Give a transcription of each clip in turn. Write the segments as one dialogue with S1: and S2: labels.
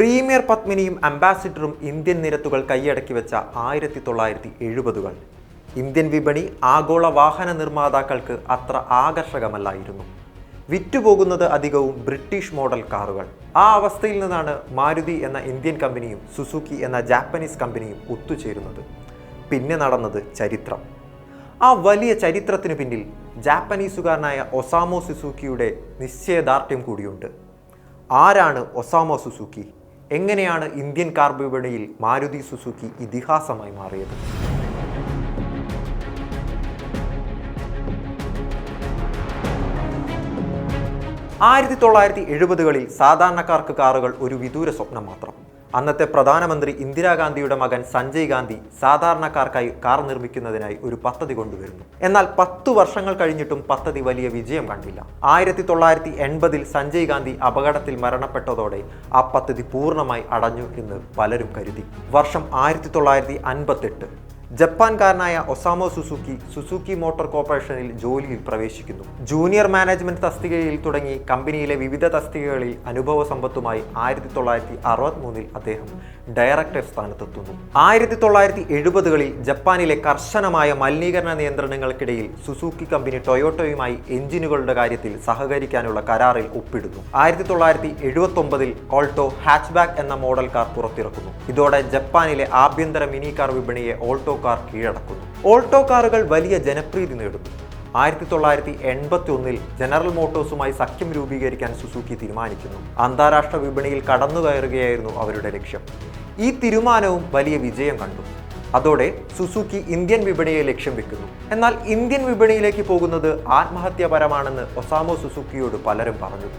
S1: Premier പത്മിനിയും അംബാസിഡറും Indian നിരത്തുകൾ കൈയടക്കി വെച്ച ആയിരത്തി തൊള്ളായിരത്തി എഴുപതുകൾ. ഇന്ത്യൻ വിപണി ആഗോള വാഹന നിർമ്മാതാക്കൾക്ക് അത്ര ആകർഷകമല്ലായിരുന്നു. വിറ്റുപോകുന്നത് അധികവും ബ്രിട്ടീഷ് മോഡൽ കാറുകൾ. ആ അവസ്ഥയിൽ നിന്നാണ് മാരുതി എന്ന ഇന്ത്യൻ കമ്പനിയും സുസുക്കി എന്ന ജാപ്പനീസ് കമ്പനിയും ഒത്തുചേരുന്നത്. പിന്നെ നടന്നത് ചരിത്രം. ആ വലിയ ചരിത്രത്തിന് പിന്നിൽ ജാപ്പനീസുകാരനായ ഒസാമോ സുസുക്കിയുടെ നിശ്ചയദാർഢ്യം കൂടിയുണ്ട്. ആരാണ് ഒസാമോ സുസുക്കി? എങ്ങനെയാണ് ഇന്ത്യൻ കാർ വിപണിയിൽ മാരുതി സുസുക്കി ഇതിഹാസമായി മാറിയത്? ആയിരത്തി തൊള്ളായിരത്തി എഴുപതുകളിൽ സാധാരണക്കാർക്ക് കാറുകൾ ഒരു വിദൂര സ്വപ്നം മാത്രം. അന്നത്തെ പ്രധാനമന്ത്രി ഇന്ദിരാഗാന്ധിയുടെ മകൻ സഞ്ജയ് ഗാന്ധി സാധാരണക്കാർക്കായി കാർ നിർമ്മിക്കുന്നതിനായി ഒരു പദ്ധതി കൊണ്ടുവരുന്നു. എന്നാൽ പത്തു വർഷങ്ങൾ കഴിഞ്ഞിട്ടും പദ്ധതി വലിയ വിജയം കണ്ടില്ല. ആയിരത്തി തൊള്ളായിരത്തി എൺപതിൽ സഞ്ജയ് ഗാന്ധി അപകടത്തിൽ മരണപ്പെട്ടതോടെ ആ പദ്ധതി പൂർണമായി അടഞ്ഞു എന്ന് പലരും കരുതി. വർഷം ആയിരത്തി തൊള്ളായിരത്തി അൻപത്തെട്ട് ജപ്പാൻകാരനായ ഒസാമോ സുസുക്കി സുസുക്കി മോട്ടോർ കോർപ്പറേഷനിൽ ജോലിയിൽ പ്രവേശിക്കുന്നു. ജൂനിയർ മാനേജ്മെന്റ് തസ്തികയിൽ തുടങ്ങി കമ്പനിയിലെ വിവിധ തസ്തികകളിൽ അനുഭവ സമ്പത്തുമായി ആയിരത്തി തൊള്ളായിരത്തി അറുപത്തിമൂന്നിൽ അദ്ദേഹം ഡയറക്ടർ സ്ഥാനത്തെത്തുന്നു. ആയിരത്തി തൊള്ളായിരത്തി എഴുപതുകളിൽ ജപ്പാനിലെ കർശനമായ മലിനീകരണ നിയന്ത്രണങ്ങൾക്കിടയിൽ സുസുക്കി കമ്പനി ടൊയോട്ടോയുമായി എഞ്ചിനുകളുടെ കാര്യത്തിൽ സഹകരിക്കാനുള്ള കരാറിൽ ഒപ്പിടുന്നു. ആയിരത്തി തൊള്ളായിരത്തി എഴുപത്തി ഒമ്പതിൽ ഓൾട്ടോ ഹാച്ച്ബാക്ക് എന്ന മോഡൽ കാർ പുറത്തിറക്കുന്നു. ഇതോടെ ജപ്പാനിലെ ആഭ്യന്തര മിനി കാർ വിപണിയെ ഓൾട്ടോ കാർ കീഴടക്കുന്നു. ഓൾട്ടോ കാറുകൾ വലിയ ജനപ്രീതി നേടുന്നു. ആയിരത്തി തൊള്ളായിരത്തി എൺപത്തി ഒന്നിൽ ജനറൽ മോട്ടോഴ്സുമായി സഖ്യം രൂപീകരിക്കാൻ സുസുക്കി തീരുമാനിക്കുന്നു. അന്താരാഷ്ട്ര വിപണിയിൽ കടന്നു കയറുകയായിരുന്നു അവരുടെ ലക്ഷ്യം. ഈ തീരുമാനവും വലിയ വിജയം കണ്ടു. അതോടെ സുസുക്കി ഇന്ത്യൻ വിപണിയെ ലക്ഷ്യം വെക്കുന്നു. എന്നാൽ ഇന്ത്യൻ വിപണിയിലേക്ക് പോകുന്നത് ആത്മഹത്യാപരമാണെന്ന് ഒസാമോ സുസുക്കിയോട് പലരും പറഞ്ഞു.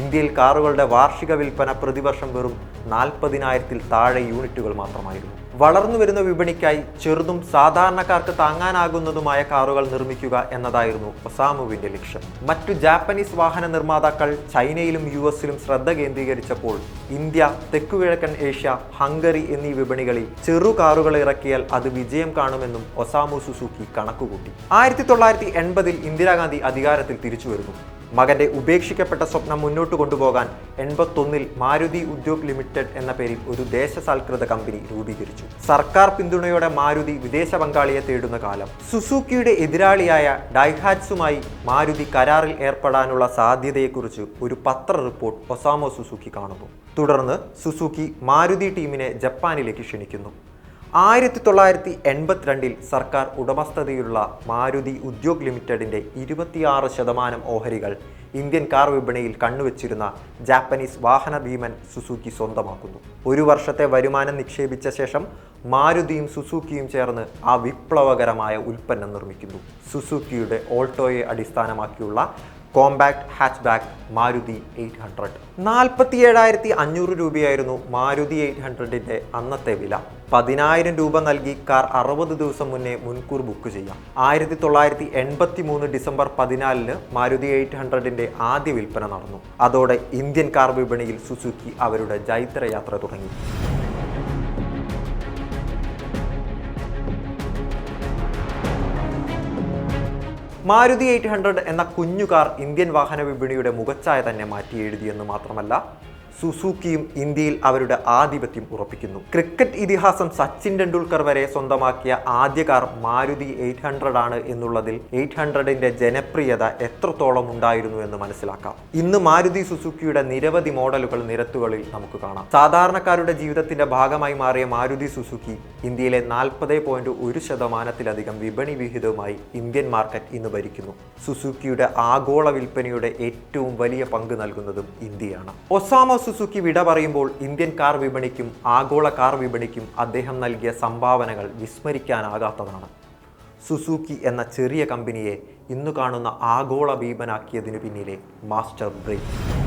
S1: ഇന്ത്യയിൽ കാറുകളുടെ വാർഷിക വിൽപ്പന പ്രതിവർഷം വെറും നാൽപ്പതിനായിരത്തിൽ താഴെ യൂണിറ്റുകൾ മാത്രമായിരുന്നു. വളർന്നു വരുന്ന വിപണിക്കായി ചെറുതും സാധാരണക്കാർക്ക് താങ്ങാനാകുന്നതുമായ കാറുകൾ നിർമ്മിക്കുക എന്നതായിരുന്നു ഒസാമുവിന്റെ ലക്ഷ്യം. മറ്റു ജാപ്പനീസ് വാഹന നിർമ്മാതാക്കൾ ചൈനയിലും യു എസിലും ശ്രദ്ധ കേന്ദ്രീകരിച്ചപ്പോൾ ഇന്ത്യ തെക്കുകിഴക്കൻ ഏഷ്യ ഹംഗറി എന്നീ വിപണികളിൽ ചെറു കാറുകൾ ഇറക്കിയാൽ അത് വിജയം കാണുമെന്നും ഒസാമു സുസുക്കി കണക്കുകൂട്ടി. ആയിരത്തി തൊള്ളായിരത്തി എൺപതിൽ ഇന്ദിരാഗാന്ധി അധികാരത്തിൽ തിരിച്ചു വരുന്നു മകന്റെ ഉപേക്ഷിക്കപ്പെട്ട സ്വപ്നം മുന്നോട്ട് കൊണ്ടുപോകാൻ എൺപത്തൊന്നിൽ മാരുതി ഉദ്യോഗ് ലിമിറ്റഡ് എന്ന പേരിൽ ഒരു ദേശസാൽകൃത കമ്പനി രൂപീകരിച്ചു. സർക്കാർ പിന്തുണയോടെ മാരുതി വിദേശ പങ്കാളിയെ തേടുന്ന കാലം. സുസൂക്കിയുടെ എതിരാളിയായ ഡൈഹാറ്റ്സുമായി മാരുതി കരാറിൽ ഏർപ്പെടാനുള്ള സാധ്യതയെക്കുറിച്ച് ഒരു പത്ര റിപ്പോർട്ട് ഒസാമോ സുസുക്കി കാണുന്നു. തുടർന്ന് സുസുക്കി മാരുതി ടീമിനെ ജപ്പാനിലേക്ക് ക്ഷണിക്കുന്നു. ആയിരത്തി തൊള്ളായിരത്തി എൺപത്തിരണ്ടിൽ സർക്കാർ ഉടമസ്ഥതയിലുള്ള മാരുതി ഉദ്യോഗ് ലിമിറ്റഡിന്റെ ഇരുപത്തിയാറ് ശതമാനം ഓഹരികൾ ഇന്ത്യൻ കാർ വിപണിയിൽ കണ്ണുവച്ചിരുന്ന ജാപ്പനീസ് വാഹന ഭീമൻ സുസുക്കി സ്വന്തമാക്കുന്നു. ഒരു വർഷത്തെ വരുമാനം നിക്ഷേപിച്ച ശേഷം മാരുതിയും സുസുക്കിയും ചേർന്ന് ആ വിപ്ലവകരമായ ഉൽപ്പന്നം നിർമ്മിക്കുന്നു. സുസുക്കിയുടെ ഓൾട്ടോയെ അടിസ്ഥാനമാക്കിയുള്ള compact hatchback Maruti eight hundred. നാൽപ്പത്തി ഏഴായിരത്തി അഞ്ഞൂറ് രൂപയായിരുന്നു മാരുതി എയ്റ്റ് ഹൺഡ്രഡിന്റെ അന്നത്തെ വില. പതിനായിരം രൂപ നൽകി കാർ അറുപത് ദിവസം മുന്നേ മുൻകൂർ ബുക്ക് ചെയ്യാം. ആയിരത്തി തൊള്ളായിരത്തി എൺപത്തി മൂന്ന് ഡിസംബർ പതിനാലിന് മാരുതി എയ്റ്റ് ഹൺഡ്രഡിന്റെ ആദ്യ വിൽപ്പന നടന്നു. അതോടെ ഇന്ത്യൻ കാർ വിപണിയിൽ സുസുക്കി അവരുടെ ജൈത്രയാത്ര തുടങ്ങി. മാരുതി എയ്റ്റ് ഹൺഡ്രഡ് എന്ന കുഞ്ഞു കാർ ഇന്ത്യൻ വാഹന വിപണിയുടെ മുഖച്ഛായ തന്നെ മാറ്റി എഴുതിയെന്ന് മാത്രമല്ല സുസുക്കിയും ഇന്ത്യയിൽ അവരുടെ ആധിപത്യം ഉറപ്പിക്കുന്നു. ക്രിക്കറ്റ് ഇതിഹാസം സച്ചിൻ ടെണ്ടുൽക്കർ വരെ സ്വന്തമാക്കിയ ആദ്യ കാർ മാരുതി എയ്റ്റ് ഹൺഡ്രഡ് ആണ് എന്നുള്ളതിൽ എയ്റ്റ് ഹൺഡ്രഡിന്റെ ജനപ്രിയത എത്രത്തോളം ഉണ്ടായിരുന്നു എന്ന് മനസ്സിലാക്കാം. ഇന്ന് മാരുതി സുസുക്കിയുടെ നിരവധി മോഡലുകൾ നിരത്തുകളിൽ നമുക്ക് കാണാം. സാധാരണക്കാരുടെ ജീവിതത്തിന്റെ ഭാഗമായി മാറിയ മാരുതി സുസുക്കി ഇന്ത്യയിലെ നാൽപ്പത് പോയിന്റ് ഒരു ശതമാനത്തിലധികം വിപണി വിഹിതവുമായി ഇന്ത്യൻ മാർക്കറ്റ് ഇന്ന് ഭരിക്കുന്നു. സുസുക്കിയുടെ ആഗോള വിൽപ്പനയുടെ ഏറ്റവും വലിയ പങ്ക് നൽകുന്നതും ഇന്ത്യയാണ്. ഒസാമോ സുസുക്കി വിട പറയുമ്പോൾ ഇന്ത്യൻ കാർ വിപണിക്കും ആഗോള കാർ വിപണിക്കും അദ്ദേഹം നൽകിയ സംഭാവനകൾ വിസ്മരിക്കാനാകാത്തതാണ് സുസുക്കി എന്ന ചെറിയ കമ്പനിയെ ഇന്ന് കാണുന്ന ആഗോള ഭീപനാക്കിയതിനു പിന്നിലെ മാസ്റ്റർ ബ്രെയിൻ